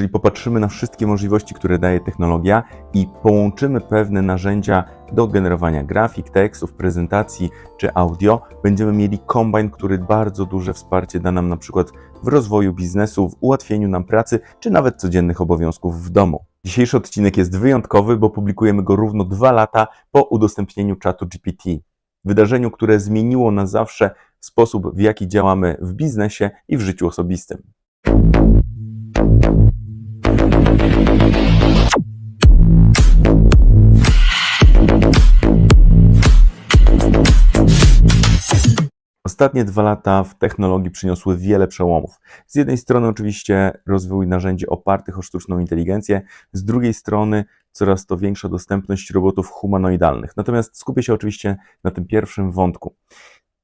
Jeżeli popatrzymy na wszystkie możliwości, które daje technologia i połączymy pewne narzędzia do generowania grafik, tekstów, prezentacji czy audio, będziemy mieli kombajn, który bardzo duże wsparcie da nam na przykład w rozwoju biznesu, w ułatwieniu nam pracy czy nawet codziennych obowiązków w domu. Dzisiejszy odcinek jest wyjątkowy, bo publikujemy go równo dwa lata po udostępnieniu czatu GPT. Wydarzeniu, które zmieniło na zawsze sposób, w jaki działamy w biznesie i w życiu osobistym. Ostatnie dwa lata w technologii przyniosły wiele przełomów. Z jednej strony, oczywiście, rozwój narzędzi opartych o sztuczną inteligencję, z drugiej strony, coraz to większa dostępność robotów humanoidalnych. Natomiast skupię się oczywiście na tym pierwszym wątku.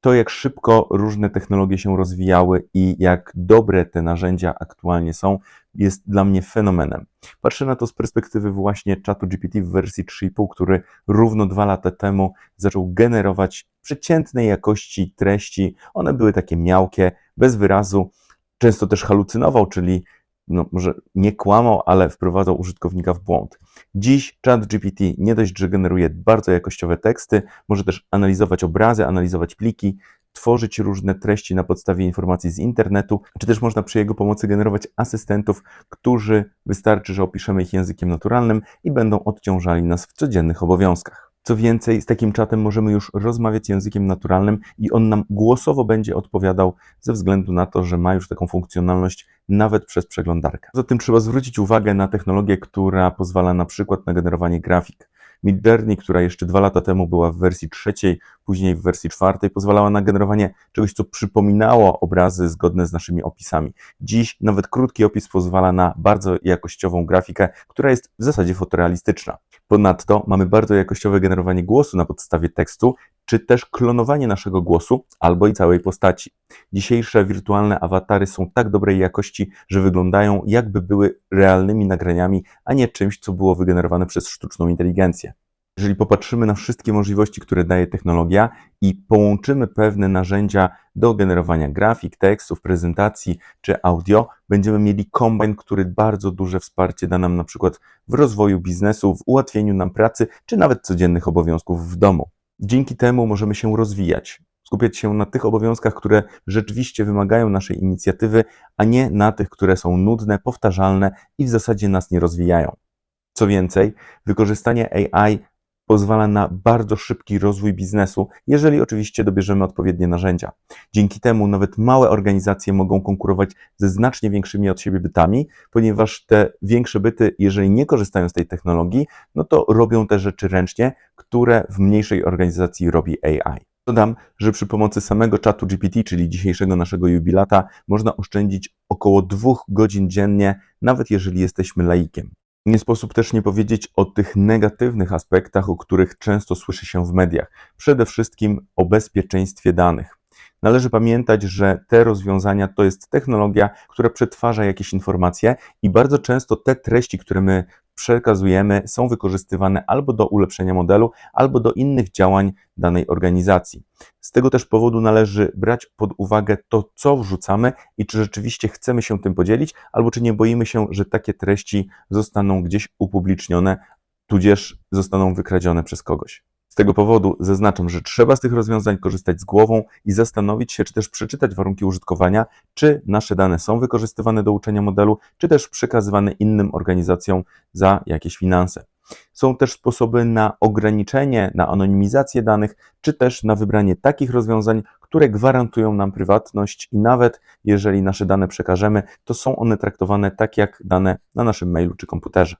To, jak szybko różne technologie się rozwijały i jak dobre te narzędzia aktualnie są, jest dla mnie fenomenem. Patrzę na to z perspektywy właśnie czatu GPT w wersji 3,5, który równo dwa lata temu zaczął generować przeciętnej jakości treści. One były takie miałkie, bez wyrazu, często też halucynował, czyli no, może nie kłamał, ale wprowadzał użytkownika w błąd. Dziś ChatGPT nie dość, że generuje bardzo jakościowe teksty, może też analizować obrazy, analizować pliki, tworzyć różne treści na podstawie informacji z internetu, czy też można przy jego pomocy generować asystentów, którzy wystarczy, że opiszemy ich językiem naturalnym i będą odciążali nas w codziennych obowiązkach. Co więcej, z takim czatem możemy już rozmawiać językiem naturalnym i on nam głosowo będzie odpowiadał ze względu na to, że ma już taką funkcjonalność nawet przez przeglądarkę. Poza tym trzeba zwrócić uwagę na technologię, która pozwala na przykład na generowanie grafik. Midjourney, która jeszcze dwa lata temu była w wersji trzeciej, później w wersji czwartej, pozwalała na generowanie czegoś, co przypominało obrazy zgodne z naszymi opisami. Dziś nawet krótki opis pozwala na bardzo jakościową grafikę, która jest w zasadzie fotorealistyczna. Ponadto mamy bardzo jakościowe generowanie głosu na podstawie tekstu, czy też klonowanie naszego głosu albo i całej postaci. Dzisiejsze wirtualne awatary są tak dobrej jakości, że wyglądają jakby były realnymi nagraniami, a nie czymś, co było wygenerowane przez sztuczną inteligencję. Jeżeli popatrzymy na wszystkie możliwości, które daje technologia i połączymy pewne narzędzia do generowania grafik, tekstów, prezentacji czy audio, będziemy mieli kombajn, który bardzo duże wsparcie da nam na przykład w rozwoju biznesu, w ułatwieniu nam pracy czy nawet codziennych obowiązków w domu. Dzięki temu możemy się rozwijać, skupiać się na tych obowiązkach, które rzeczywiście wymagają naszej inicjatywy, a nie na tych, które są nudne, powtarzalne i w zasadzie nas nie rozwijają. Co więcej, wykorzystanie AI pozwala na bardzo szybki rozwój biznesu, jeżeli oczywiście dobierzemy odpowiednie narzędzia. Dzięki temu nawet małe organizacje mogą konkurować ze znacznie większymi od siebie bytami, ponieważ te większe byty, jeżeli nie korzystają z tej technologii, no to robią te rzeczy ręcznie, które w mniejszej organizacji robi AI. Dodam, że przy pomocy samego czatu GPT, czyli dzisiejszego naszego jubilata, można oszczędzić około dwóch godzin dziennie, nawet jeżeli jesteśmy laikiem. Nie sposób też nie powiedzieć o tych negatywnych aspektach, o których często słyszy się w mediach. Przede wszystkim o bezpieczeństwie danych. Należy pamiętać, że te rozwiązania to jest technologia, która przetwarza jakieś informacje i bardzo często te treści, które my przekazujemy, są wykorzystywane albo do ulepszenia modelu, albo do innych działań danej organizacji. Z tego też powodu należy brać pod uwagę to, co wrzucamy i czy rzeczywiście chcemy się tym podzielić, albo czy nie boimy się, że takie treści zostaną gdzieś upublicznione, tudzież zostaną wykradzione przez kogoś. Z tego powodu zaznaczam, że trzeba z tych rozwiązań korzystać z głową i zastanowić się, czy też przeczytać warunki użytkowania, czy nasze dane są wykorzystywane do uczenia modelu, czy też przekazywane innym organizacjom za jakieś finanse. Są też sposoby na ograniczenie, na anonimizację danych, czy też na wybranie takich rozwiązań, które gwarantują nam prywatność i nawet jeżeli nasze dane przekażemy, to są one traktowane tak jak dane na naszym mailu czy komputerze.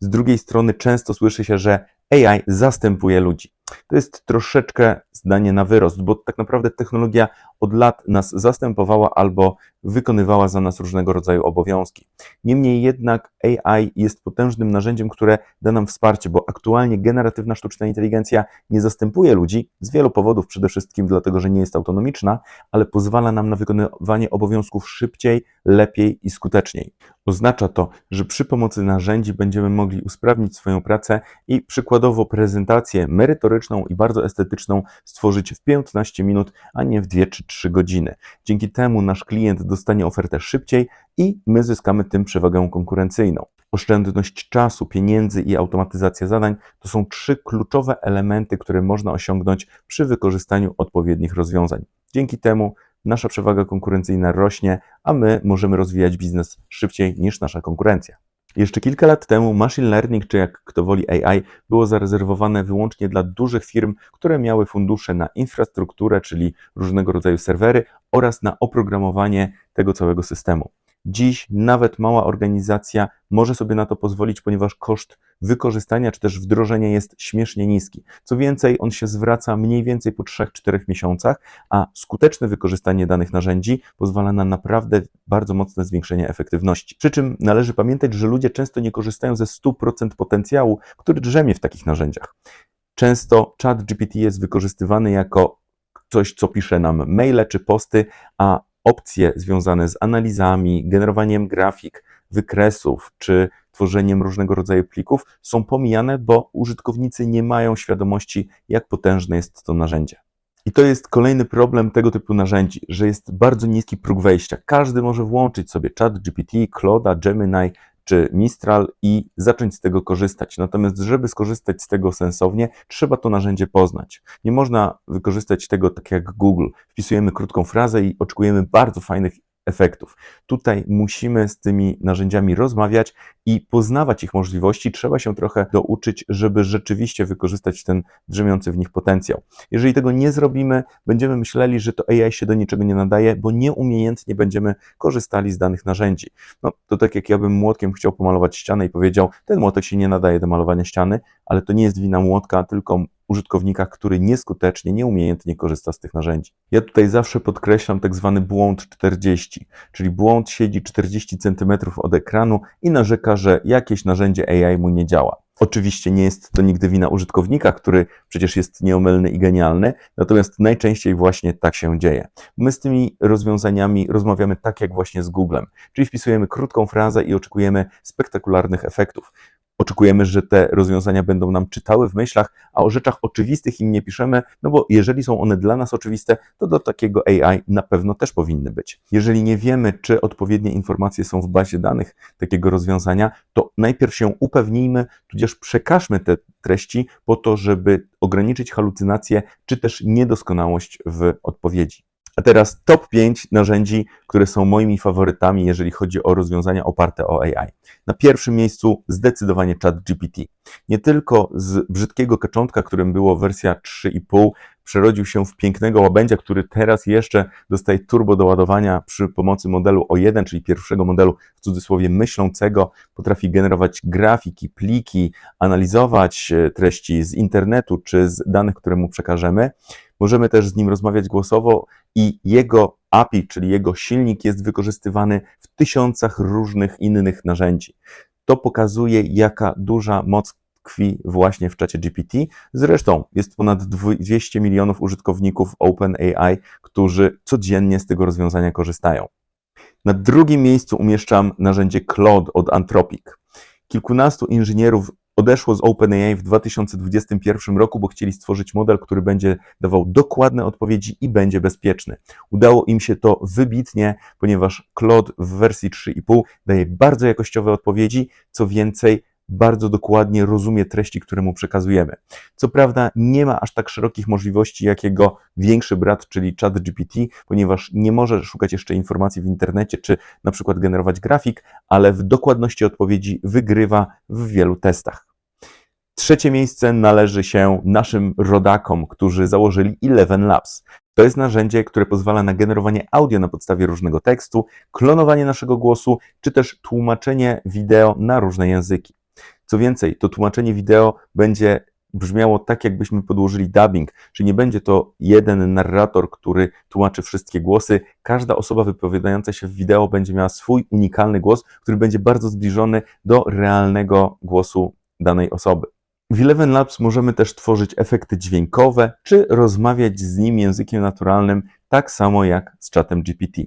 Z drugiej strony często słyszy się, że AI zastępuje ludzi. To jest troszeczkę zdanie na wyrost, bo tak naprawdę technologia od lat nas zastępowała albo wykonywała za nas różnego rodzaju obowiązki. Niemniej jednak AI jest potężnym narzędziem, które da nam wsparcie, bo aktualnie generatywna sztuczna inteligencja nie zastępuje ludzi z wielu powodów, przede wszystkim dlatego, że nie jest autonomiczna, ale pozwala nam na wykonywanie obowiązków szybciej, lepiej i skuteczniej. Oznacza to, że przy pomocy narzędzi będziemy mogli usprawnić swoją pracę i przykładowo przykładowo prezentację merytoryczną i bardzo estetyczną stworzyć w 15 minut, a nie w 2 czy 3 godziny. Dzięki temu nasz klient dostanie ofertę szybciej i my zyskamy tym przewagę konkurencyjną. Oszczędność czasu, pieniędzy i automatyzacja zadań to są trzy kluczowe elementy, które można osiągnąć przy wykorzystaniu odpowiednich rozwiązań. Dzięki temu nasza przewaga konkurencyjna rośnie, a my możemy rozwijać biznes szybciej niż nasza konkurencja. Jeszcze kilka lat temu machine learning, czy jak kto woli AI, było zarezerwowane wyłącznie dla dużych firm, które miały fundusze na infrastrukturę, czyli różnego rodzaju serwery oraz na oprogramowanie tego całego systemu. Dziś nawet mała organizacja może sobie na to pozwolić, ponieważ koszt wykorzystania czy też wdrożenia jest śmiesznie niski. Co więcej, on się zwraca mniej więcej po 3-4 miesiącach, a skuteczne wykorzystanie danych narzędzi pozwala na naprawdę bardzo mocne zwiększenie efektywności. Przy czym należy pamiętać, że ludzie często nie korzystają ze 100% potencjału, który drzemie w takich narzędziach. Często chat GPT jest wykorzystywany jako coś, co pisze nam maile czy posty, a opcje związane z analizami, generowaniem grafik, wykresów czy tworzeniem różnego rodzaju plików są pomijane, bo użytkownicy nie mają świadomości, jak potężne jest to narzędzie. I to jest kolejny problem tego typu narzędzi, że jest bardzo niski próg wejścia. Każdy może włączyć sobie chat GPT, Claude, Gemini czy Mistral i zacząć z tego korzystać. Natomiast, żeby skorzystać z tego sensownie, trzeba to narzędzie poznać. Nie można wykorzystać tego tak jak Google. Wpisujemy krótką frazę i oczekujemy bardzo fajnych efektów. Tutaj musimy z tymi narzędziami rozmawiać i poznawać ich możliwości. Trzeba się trochę douczyć, żeby rzeczywiście wykorzystać ten drzemiący w nich potencjał. Jeżeli tego nie zrobimy, będziemy myśleli, że to AI się do niczego nie nadaje, bo nieumiejętnie będziemy korzystali z danych narzędzi. No, to tak jak ja bym młotkiem chciał pomalować ścianę i powiedział, ten młotek się nie nadaje do malowania ściany, ale to nie jest wina młotka, tylko użytkownika, który nieskutecznie, nieumiejętnie korzysta z tych narzędzi. Ja tutaj zawsze podkreślam tak zwany błąd 40, czyli błąd siedzi 40 cm od ekranu i narzeka, że jakieś narzędzie AI mu nie działa. Oczywiście nie jest to nigdy wina użytkownika, który przecież jest nieomylny i genialny, natomiast najczęściej właśnie tak się dzieje. My z tymi rozwiązaniami rozmawiamy tak jak właśnie z Googlem, czyli wpisujemy krótką frazę i oczekujemy spektakularnych efektów. Oczekujemy, że te rozwiązania będą nam czytały w myślach, a o rzeczach oczywistych im nie piszemy, no bo jeżeli są one dla nas oczywiste, to do takiego AI na pewno też powinny być. Jeżeli nie wiemy, czy odpowiednie informacje są w bazie danych takiego rozwiązania, to najpierw się upewnijmy, tudzież przekażmy te treści po to, żeby ograniczyć halucynacje, czy też niedoskonałość w odpowiedzi. A teraz top 5 narzędzi, które są moimi faworytami, jeżeli chodzi o rozwiązania oparte o AI. Na pierwszym miejscu zdecydowanie ChatGPT. Nie tylko z brzydkiego kaczątka, którym było wersja 3,5, przerodził się w pięknego łabędzia, który teraz jeszcze dostaje turbo doładowania przy pomocy modelu O1, czyli pierwszego modelu w cudzysłowie myślącego, potrafi generować grafiki, pliki, analizować e, treści z internetu czy z danych, które mu przekażemy. Możemy też z nim rozmawiać głosowo i jego API, czyli jego silnik jest wykorzystywany w tysiącach różnych innych narzędzi. To pokazuje, jaka duża moc tkwi właśnie w czacie GPT. Zresztą jest ponad 200 milionów użytkowników OpenAI, którzy codziennie z tego rozwiązania korzystają. Na drugim miejscu umieszczam narzędzie Claude od Anthropic. Kilkunastu inżynierów odeszło z OpenAI w 2021 roku, bo chcieli stworzyć model, który będzie dawał dokładne odpowiedzi i będzie bezpieczny. Udało im się to wybitnie, ponieważ Claude w wersji 3,5 daje bardzo jakościowe odpowiedzi, co więcej, bardzo dokładnie rozumie treści, które mu przekazujemy. Co prawda nie ma aż tak szerokich możliwości jak jego większy brat, czyli ChatGPT, ponieważ nie może szukać jeszcze informacji w internecie, czy na przykład generować grafik, ale w dokładności odpowiedzi wygrywa w wielu testach. Trzecie miejsce należy się naszym rodakom, którzy założyli Eleven Labs. To jest narzędzie, które pozwala na generowanie audio na podstawie różnego tekstu, klonowanie naszego głosu, czy też tłumaczenie wideo na różne języki. Co więcej, to tłumaczenie wideo będzie brzmiało tak, jakbyśmy podłożyli dubbing, czyli nie będzie to jeden narrator, który tłumaczy wszystkie głosy. Każda osoba wypowiadająca się w wideo będzie miała swój unikalny głos, który będzie bardzo zbliżony do realnego głosu danej osoby. W Eleven Labs możemy też tworzyć efekty dźwiękowe, czy rozmawiać z nim językiem naturalnym, tak samo jak z czatem GPT.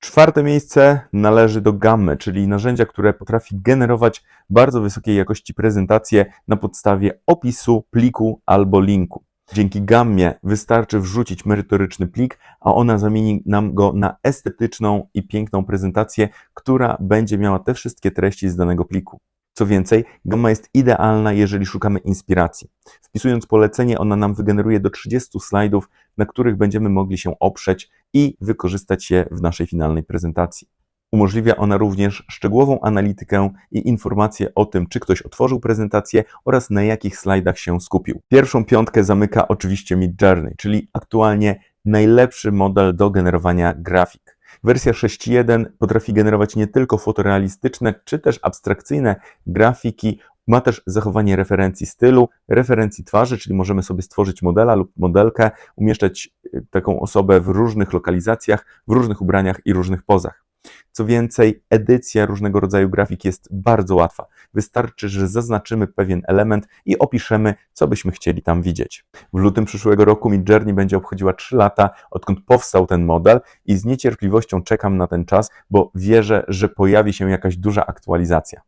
Czwarte miejsce należy do Gammy, czyli narzędzia, które potrafi generować bardzo wysokiej jakości prezentacje na podstawie opisu, pliku albo linku. Dzięki Gammie wystarczy wrzucić merytoryczny plik, a ona zamieni nam go na estetyczną i piękną prezentację, która będzie miała te wszystkie treści z danego pliku. Co więcej, Gamma jest idealna, jeżeli szukamy inspiracji. Wpisując polecenie, ona nam wygeneruje do 30 slajdów, na których będziemy mogli się oprzeć i wykorzystać je w naszej finalnej prezentacji. Umożliwia ona również szczegółową analitykę i informacje o tym, czy ktoś otworzył prezentację oraz na jakich slajdach się skupił. Pierwszą piątkę zamyka oczywiście Midjourney, czyli aktualnie najlepszy model do generowania grafik. Wersja 6.1 potrafi generować nie tylko fotorealistyczne czy też abstrakcyjne grafiki, ma też zachowanie referencji stylu, referencji twarzy, czyli możemy sobie stworzyć modela lub modelkę, umieszczać y, taką osobę w różnych lokalizacjach, w różnych ubraniach i różnych pozach. Co więcej, edycja różnego rodzaju grafik jest bardzo łatwa. Wystarczy, że zaznaczymy pewien element i opiszemy, co byśmy chcieli tam widzieć. W lutym przyszłego roku Midjourney będzie obchodziła 3 lata, odkąd powstał ten model i z niecierpliwością czekam na ten czas, bo wierzę, że pojawi się jakaś duża aktualizacja.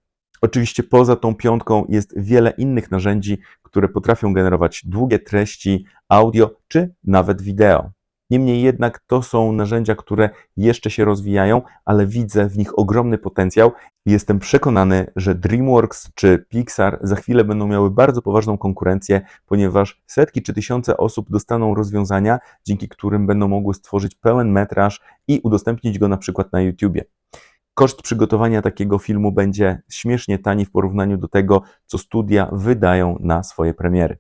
Oczywiście poza tą piątką jest wiele innych narzędzi, które potrafią generować długie treści, audio czy nawet wideo. Niemniej jednak to są narzędzia, które jeszcze się rozwijają, ale widzę w nich ogromny potencjał i jestem przekonany, że DreamWorks czy Pixar za chwilę będą miały bardzo poważną konkurencję, ponieważ setki czy tysiące osób dostaną rozwiązania, dzięki którym będą mogły stworzyć pełen metraż i udostępnić go na przykład na YouTubie. Koszt przygotowania takiego filmu będzie śmiesznie tani w porównaniu do tego, co studia wydają na swoje premiery.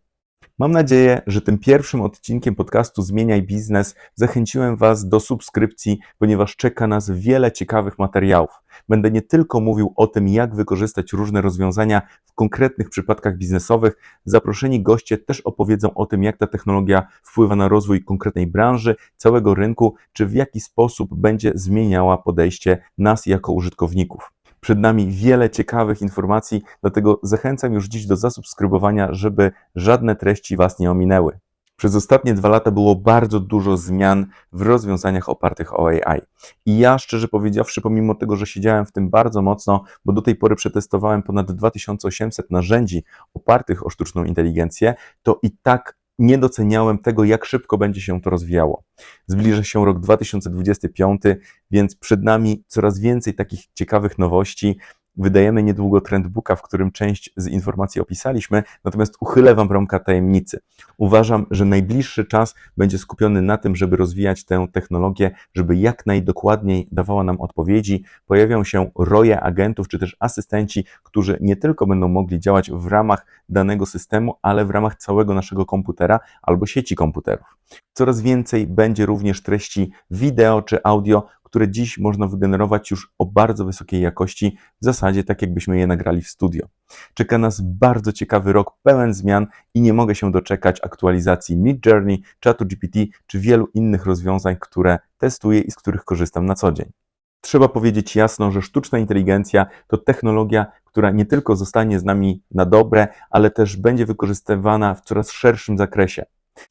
Mam nadzieję, że tym pierwszym odcinkiem podcastu Zmieniaj Biznes zachęciłem Was do subskrypcji, ponieważ czeka nas wiele ciekawych materiałów. Będę nie tylko mówił o tym, jak wykorzystać różne rozwiązania w konkretnych przypadkach biznesowych, zaproszeni goście też opowiedzą o tym, jak ta technologia wpływa na rozwój konkretnej branży, całego rynku, czy w jaki sposób będzie zmieniała podejście nas jako użytkowników. Przed nami wiele ciekawych informacji, dlatego zachęcam już dziś do zasubskrybowania, żeby żadne treści Was nie ominęły. Przez ostatnie dwa lata było bardzo dużo zmian w rozwiązaniach opartych o AI. I ja, szczerze powiedziawszy, pomimo tego, że siedziałem w tym bardzo mocno, bo do tej pory przetestowałem ponad 2800 narzędzi opartych o sztuczną inteligencję, to i tak nie doceniałem tego, jak szybko będzie się to rozwijało. Zbliża się rok 2025, więc przed nami coraz więcej takich ciekawych nowości. Wydajemy niedługo trendbooka, w którym część z informacji opisaliśmy, natomiast uchylę Wam rąbka tajemnicy. Uważam, że najbliższy czas będzie skupiony na tym, żeby rozwijać tę technologię, żeby jak najdokładniej dawała nam odpowiedzi. Pojawią się roje agentów czy też asystenci, którzy nie tylko będą mogli działać w ramach danego systemu, ale w ramach całego naszego komputera albo sieci komputerów. Coraz więcej będzie również treści wideo czy audio, które dziś można wygenerować już o bardzo wysokiej jakości, w zasadzie tak jakbyśmy je nagrali w studio. Czeka nas bardzo ciekawy rok, pełen zmian i nie mogę się doczekać aktualizacji Midjourney, ChatGPT czy wielu innych rozwiązań, które testuję i z których korzystam na co dzień. Trzeba powiedzieć jasno, że sztuczna inteligencja to technologia, która nie tylko zostanie z nami na dobre, ale też będzie wykorzystywana w coraz szerszym zakresie.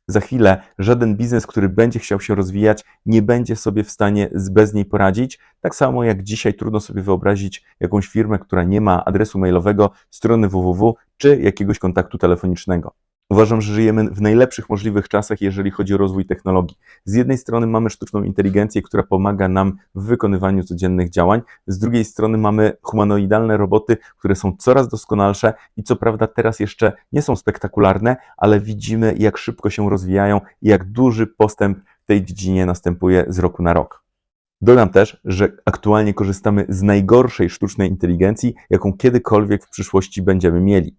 Za chwilę żaden biznes, który będzie chciał się rozwijać, nie będzie sobie w stanie bez niej poradzić. Tak samo jak dzisiaj trudno sobie wyobrazić jakąś firmę, która nie ma adresu mailowego, strony www czy jakiegoś kontaktu telefonicznego. Uważam, że żyjemy w najlepszych możliwych czasach, jeżeli chodzi o rozwój technologii. Z jednej strony mamy sztuczną inteligencję, która pomaga nam w wykonywaniu codziennych działań, z drugiej strony mamy humanoidalne roboty, które są coraz doskonalsze i co prawda teraz jeszcze nie są spektakularne, ale widzimy, jak szybko się rozwijają i jak duży postęp w tej dziedzinie następuje z roku na rok. Dodam też, że aktualnie korzystamy z najgorszej sztucznej inteligencji, jaką kiedykolwiek w przyszłości będziemy mieli.